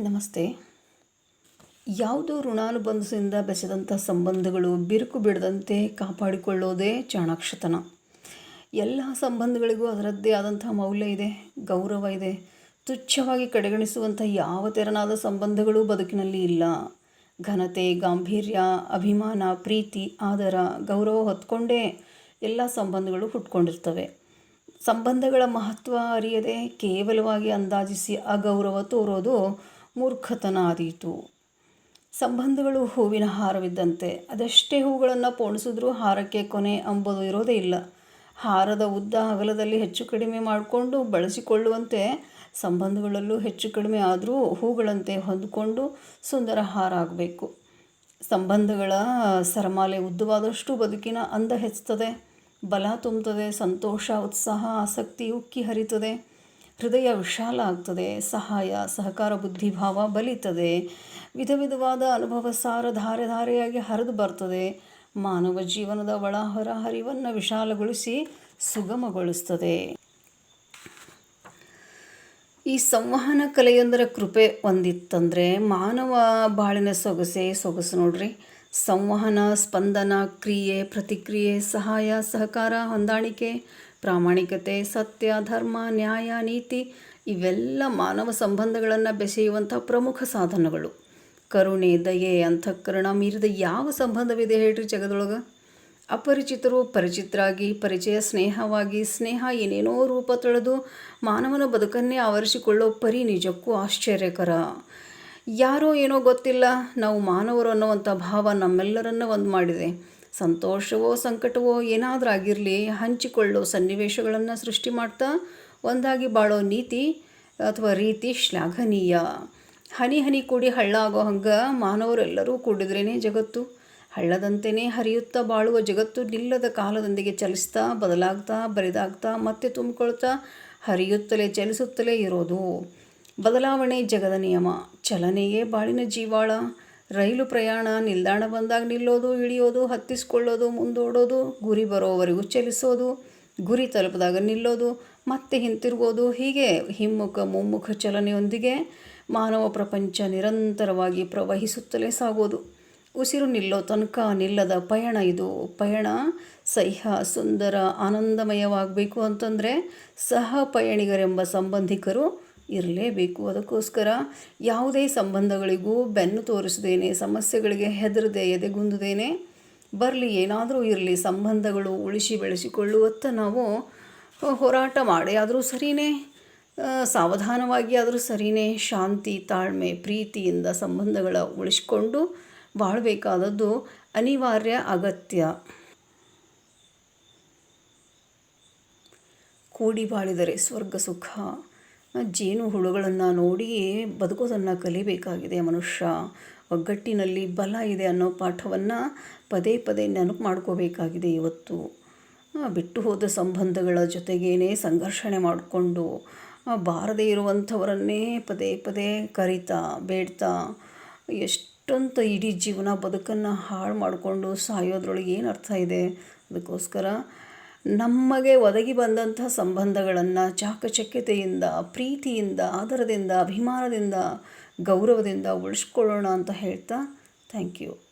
ನಮಸ್ತೆ. ಯಾವುದೋ ಋಣಾನುಬಂಧದಿಂದ ಬೆಸೆದಂಥ ಸಂಬಂಧಗಳು ಬಿರುಕು ಬಿಡದಂತೆ ಕಾಪಾಡಿಕೊಳ್ಳೋದೇ ಚಾಣಾಕ್ಷತನ. ಎಲ್ಲ ಸಂಬಂಧಗಳಿಗೂ ಅದರದ್ದೇ ಆದಂಥ ಮೌಲ್ಯ ಇದೆ, ಗೌರವ ಇದೆ. ತುಚ್ಛವಾಗಿ ಕಡೆಗಣಿಸುವಂಥ ಯಾವ ತೆರನಾದ ಸಂಬಂಧಗಳು ಬದುಕಿನಲ್ಲಿ ಇಲ್ಲ. ಘನತೆ, ಗಾಂಭೀರ್ಯ, ಅಭಿಮಾನ, ಪ್ರೀತಿ, ಆದರ, ಗೌರವ ಹೊತ್ಕೊಂಡೇ ಎಲ್ಲ ಸಂಬಂಧಗಳು ಹುಟ್ಕೊಂಡಿರ್ತವೆ. ಸಂಬಂಧಗಳ ಮಹತ್ವ ಅರಿಯದೆ ಕೇವಲವಾಗಿ ಅಂದಾಜಿಸಿ ಅಗೌರವ ತೋರೋದು ಮೂರ್ಖತನ ಆದೀತು. ಸಂಬಂಧಗಳು ಹೂವಿನ ಹಾರವಿದ್ದಂತೆ. ಅದೆಷ್ಟೇ ಹೂಗಳನ್ನು ಪೋಣಿಸಿದ್ರೂ ಹಾರಕ್ಕೆ ಕೊನೆ ಅಂಬುದು ಇರೋದೇ ಇಲ್ಲ. ಹಾರದ ಉದ್ದ ಅಗಲದಲ್ಲಿ ಹೆಚ್ಚು ಕಡಿಮೆ ಮಾಡಿಕೊಂಡು ಬಳಸಿಕೊಳ್ಳುವಂತೆ ಸಂಬಂಧಗಳಲ್ಲೂ ಹೆಚ್ಚು ಕಡಿಮೆ ಆದರೂ ಹೂಗಳಂತೆ ಹೊಂದಿಕೊಂಡು ಸುಂದರ ಹಾರ ಆಗಬೇಕು. ಸಂಬಂಧಗಳ ಸರಮಾಲೆ ಉದ್ದವಾದಷ್ಟು ಬದುಕಿನ ಅಂದ ಹೆಚ್ಚುತ್ತದೆ. ಬಲ ತುಂಬುತ್ತದೆ, ಸಂತೋಷ, ಉತ್ಸಾಹ, ಆಸಕ್ತಿ ಉಕ್ಕಿ ಹರಿತದೆ ಹೃದಯ ವಿಶಾಲ ಆಗ್ತದೆ, ಸಹಾಯ, ಸಹಕಾರ, ಬುದ್ಧಿಭಾವ ಬಲಿತದೆ. ವಿಧ ವಿಧವಾದ ಅನುಭವ ಸಾರ ಧಾರೆ ಧಾರೆಯಾಗಿ ಹರಿದು ಬರ್ತದೆ. ಮಾನವ ಜೀವನದ ಒಳ ಹೊರ ಹರಿವನ್ನು ವಿಶಾಲಗೊಳಿಸಿ ಸುಗಮಗೊಳಿಸ್ತದೆ. ಈ ಸಂವಹನ ಕಲೆಯೊಂದರ ಕೃಪೆ ಒಂದಿತ್ತಂದರೆ ಮಾನವ ಬಾಳಿನ ಸೊಗಸೆ ಸೊಗಸು ನೋಡ್ರಿ. ಸಂವಹನ, ಸ್ಪಂದನ, ಕ್ರಿಯೆ, ಪ್ರತಿಕ್ರಿಯೆ, ಸಹಾಯ, ಸಹಕಾರ, ಹೊಂದಾಣಿಕೆ ಪ್ರಾಮಾಣಿಕತೆ, ಸತ್ಯ, ಧರ್ಮ, ನ್ಯಾಯ, ನೀತಿ ಇವೆಲ್ಲ ಮಾನವ ಸಂಬಂಧಗಳನ್ನು ಬೆಸೆಯುವಂಥ ಪ್ರಮುಖ ಸಾಧನಗಳು. ಕರುಣೆ, ದಯೆ, ಅಂತಃಕರಣ ಮೀರಿದ ಯಾವ ಸಂಬಂಧವಿದೆ ಹೇಳ್ರಿ ಜಗದೊಳಗೆ? ಅಪರಿಚಿತರು ಪರಿಚಿತರಾಗಿ, ಪರಿಚಯ ಸ್ನೇಹವಾಗಿ, ಸ್ನೇಹ ಏನೇನೋ ರೂಪ ತೊಳೆದು ಮಾನವನ ಬದುಕನ್ನೇ ಆವರಿಸಿಕೊಳ್ಳೋ ಪರಿ ನಿಜಕ್ಕೂ ಆಶ್ಚರ್ಯಕರ. ಯಾರೋ ಏನೋ ಗೊತ್ತಿಲ್ಲ, ನಾವು ಮಾನವರು ಅನ್ನುವಂಥ ಭಾವ ನಮ್ಮೆಲ್ಲರನ್ನ ಒಂದು ಮಾಡಿದೆ. ಸಂತೋಷವೋ ಸಂಕಟವೋ ಏನಾದರೂ ಆಗಿರಲಿ, ಹಂಚಿಕೊಳ್ಳೋ ಸನ್ನಿವೇಶಗಳನ್ನು ಸೃಷ್ಟಿ ಮಾಡ್ತಾ ಒಂದಾಗಿ ಬಾಳೋ ನೀತಿ ಅಥವಾ ರೀತಿ ಶ್ಲಾಘನೀಯ. ಹನಿ ಹನಿ ಕೂಡಿ ಹಳ್ಳ ಆಗೋ ಹಂಗೆ ಮಾನವರೆಲ್ಲರೂ ಕೂಡಿದ್ರೇ ಜಗತ್ತು. ಹಳ್ಳದಂತೆಯೇ ಹರಿಯುತ್ತಾ ಬಾಳುವ ಜಗತ್ತು ನಿಲ್ಲದ ಕಾಲದೊಂದಿಗೆ ಚಲಿಸ್ತಾ, ಬದಲಾಗ್ತಾ, ಬರಿದಾಗ್ತಾ, ಮತ್ತೆ ತುಂಬಿಕೊಳ್ತಾ, ಹರಿಯುತ್ತಲೇ ಚಲಿಸುತ್ತಲೇ ಇರೋದು. ಬದಲಾವಣೆ ಜಗದ ನಿಯಮ. ಚಲನೆಯೇ ಬಾಳಿನ ಜೀವಾಳ. ರೈಲು ಪ್ರಯಾಣ, ನಿಲ್ದಾಣ ಬಂದಾಗ ನಿಲ್ಲೋದು, ಇಳಿಯೋದು, ಹತ್ತಿಸ್ಕೊಳ್ಳೋದು, ಮುಂದೋಡೋದು, ಗುರಿ ಬರೋವರೆಗೂ ಚಲಿಸೋದು, ಗುರಿ ತಲುಪಿದಾಗ ನಿಲ್ಲೋದು, ಮತ್ತೆ ಹಿಂತಿರುಗೋದು, ಹೀಗೆ ಹಿಮ್ಮುಖ ಮುಮ್ಮುಖ ಚಲನೆಯೊಂದಿಗೆ ಮಾನವ ಪ್ರಪಂಚ ನಿರಂತರವಾಗಿ ಪ್ರವಹಿಸುತ್ತಲೇ ಸಾಗೋದು. ಉಸಿರು ನಿಲ್ಲೋ ತನಕ ನಿಲ್ಲದ ಪಯಣ ಇದು. ಪಯಣ ಸಹ್ಯ ಸುಂದರ ಆನಂದಮಯವಾಗಬೇಕು ಅಂತಂದರೆ ಸಹ ಪಯಣಿಗರೆಂಬ ಸಂಬಂಧಿಕರು ಇರಲೇಬೇಕು. ಅದಕ್ಕೋಸ್ಕರ ಯಾವುದೇ ಸಂಬಂಧಗಳಿಗೂ ಬೆನ್ನು ತೋರಿಸದೇನೆ ಸಮಸ್ಯೆಗಳಿಗೆ ಹೆದರದೆ ಎದೆಗುಂದದೇನೆ ಬರಲಿ, ಏನಾದರೂ ಇರಲಿ, ಸಂಬಂಧಗಳು ಉಳಿಸಿ ಬೆಳೆಸಿಕೊಳ್ಳುವತ್ತ ನಾವು ಹೋರಾಟ ಮಾಡಿ ಆದರೂ ಸರಿಯೇ ಸಾವಧಾನವಾಗಿ ಆದರೂ ಸರಿಯೇ ಶಾಂತಿ, ತಾಳ್ಮೆ, ಪ್ರೀತಿಯಿಂದ ಸಂಬಂಧಗಳ ಉಳಿಸ್ಕೊಂಡು ಬಾಳಬೇಕಾದದ್ದು ಅನಿವಾರ್ಯ, ಅಗತ್ಯ. ಕೂಡಿ ಬಾಳಿದರೆ ಸ್ವರ್ಗ ಸುಖ. ಜೇನು ಹುಳುಗಳನ್ನು ನೋಡಿ ಬದುಕೋದನ್ನು ಕಲಿಬೇಕಾಗಿದೆ ಮನುಷ್ಯ. ಒಗ್ಗಟ್ಟಿನಲ್ಲಿ ಬಲ ಇದೆ ಅನ್ನೋ ಪಾಠವನ್ನು ಪದೇ ಪದೇ ನೆನಪು ಮಾಡ್ಕೋಬೇಕಾಗಿದೆ ಇವತ್ತು. ಬಿಟ್ಟು ಹೋದ ಸಂಬಂಧಗಳ ಜೊತೆಗೇನೆ ಸಂಘರ್ಷಣೆ ಮಾಡಿಕೊಂಡು ಬಾರದೇ ಇರುವಂಥವರನ್ನೇ ಪದೇ ಪದೇ ಕರಿತಾ, ಬೇಡ್ತಾ ಎಷ್ಟೊಂದು ಇಡೀ ಜೀವನ ಬದುಕನ್ನು ಹಾಳು ಮಾಡಿಕೊಂಡು ಸಾಯೋದ್ರೊಳಗೆ ಏನು ಅರ್ಥ ಇದೆ? ಅದಕ್ಕೋಸ್ಕರ ನಮಗೆ ಒದಗಿ ಬಂದಂಥ ಸಂಬಂಧಗಳನ್ನು ಚಾಕಚಕ್ಯತೆಯಿಂದ ಪ್ರೀತಿಯಿಂದ ಆದರದಿಂದ ಅಭಿಮಾನದಿಂದ ಗೌರವದಿಂದ ಉಳಿಸ್ಕೊಳ್ಳೋಣ ಅಂತ ಹೇಳ್ತಾ ಥ್ಯಾಂಕ್ ಯು